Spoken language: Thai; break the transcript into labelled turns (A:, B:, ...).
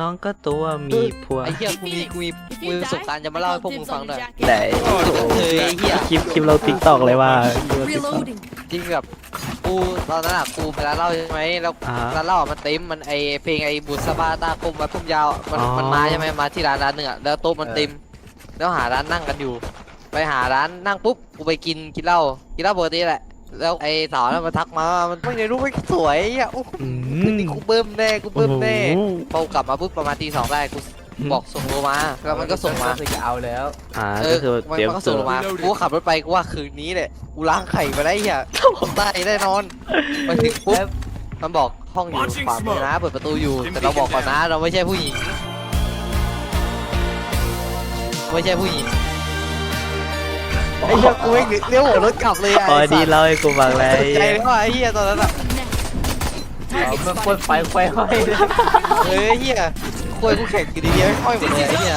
A: น้องก็ตัวมีผัว
B: ไอ้เหี้ยกูมีกูมีกูมีประสบการณ์จะมาเล่าให้พวกมึงฟังหน่อย
A: ไหน
B: เออไอ้เหี้ย
A: คลิปคลิปเราติ๊กตอกเลยว่าคลิปเรา TikTok
C: Reloading.
B: จริงแบบกูตอนนั้นอะกูไปร้านเหล้าใช่ไหมแล้ว
A: อ่า
B: ร้านเหล้าอะมันเต็มมันไอเพลงไอบุษบาตาคมมาพุ่มยาวอะมัน
A: อ๋อ
B: มันมาใช่ไหมมาที่ร้านร้านหนึ่งอะแล้วโต๊ะมันเต็ม แล้วหาร้านนั่งกันอยู่ ไปหาร้านนั่งปุ๊บกูไปกินกินเหล้ากินเหล้าปกติแหละ แล้วไอ้สาวนั้นมาทักมา มันไม่ได้รู้ไม่สวยอะโอ้โห
A: อื
B: คืน
A: ม
B: นี้กูเบิ้มแน่กูเบิ้มแน่
A: โอ้โห
B: พอกูกลับมาปุ๊บประมาณตีสองได้กูบอกส่งโลมาแล้วมันก็ส่งมา
D: คือจะเอาแล้ว
A: อ่า
B: เอ
A: ก็
B: อ
A: คือ
B: มัน
A: เตรียม
B: มันก็
A: ตั
B: ส่ง
A: ว
B: ลงมากูก็ขับรถไปกูว่าคืนนี้แหละกูล้างไข่มาได้เหี้ยผมตายแน่นอนไปถึงปุ๊บมันบอกห้องอยู่ขวามือนะเปิดประตูอยู่ แต่เราบอกก่อนนะเราไม่ใช่ผู้หญิง ไม่ใช่ผู้หญิง ไอ้เหี้ยกูไม่เลี้ยวหัวรถกลับเลยอะ
A: พอ
B: ไอ้
A: ดี
B: สัตว์
A: เล่าให้กูฟังเลย
B: ตกใจเลยว่าไอ้เหี้ยตอนนั้นอะ
D: เอามันควรไปไฟห้อยเลย
B: เฮ้ยเหี้ยคุยกูแข่งกันดีๆไม่ค่อยหมดเลยไอ้เหี้ย